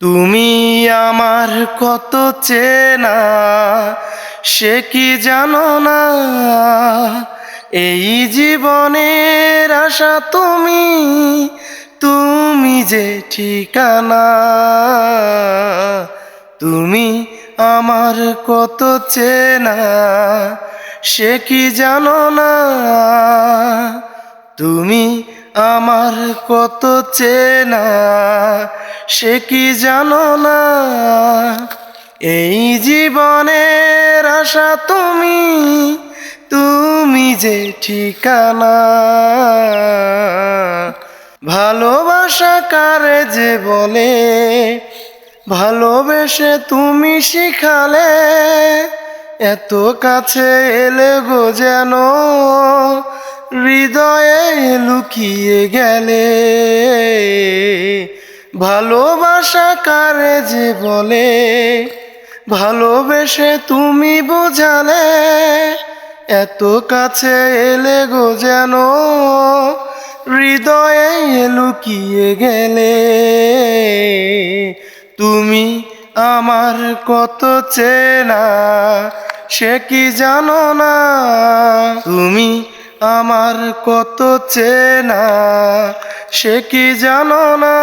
তুমি আমার কত চেনা, সে কি জানো না? এই জীবনের আশা তুমি তুমি যে ঠিকানা? তুমি আমার কত চেনা, সে কি জানো না? তুমি আমার কত চেনা সে কি জানো না? এই জীবনের আশা তুমি তুমি যে ঠিকানা। ভালোবাসা কারে যে বলে, ভালোবেসে তুমি শিখালে। এত কাছে এলে গো যেন হৃদয়ে লুকিয়ে গেলে। ভালোবাসা কারে যে বলে? ভালোবেসে তুমি বোঝালে? এত কাছে এলে গো যেন হৃদয়ে লুকিয়ে গেলে। তুমি আমার কত চেনা, সে কি জানো না? তুমি আমার কত চেনা সে কি জানো না?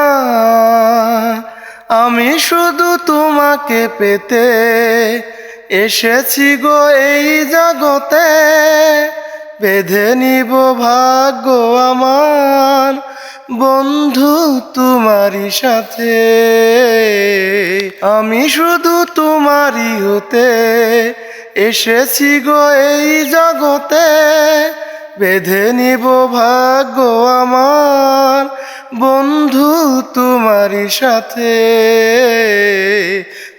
আমি শুধু তোমাকে পেতে এসেছি গো এই জগতে। বেঁধে নিব ভাগ্য আমার, বন্ধু তোমারই সাথে। আমি শুধু তোমারই হতে এসেছি গো এই জগতে। বেঁধে নিব ভাগ্য আমার। বন্ধু তোমারই সাথে।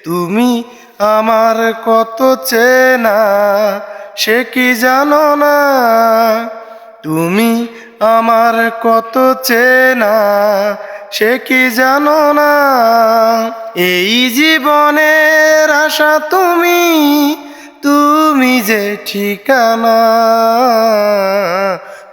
তুমি আমার কত চেনা, সে কি জানো না? তুমি আমার কত চেনা, সে কি জানো না? এই জীবনের আশা তুমি তুমি যে ঠিকানা।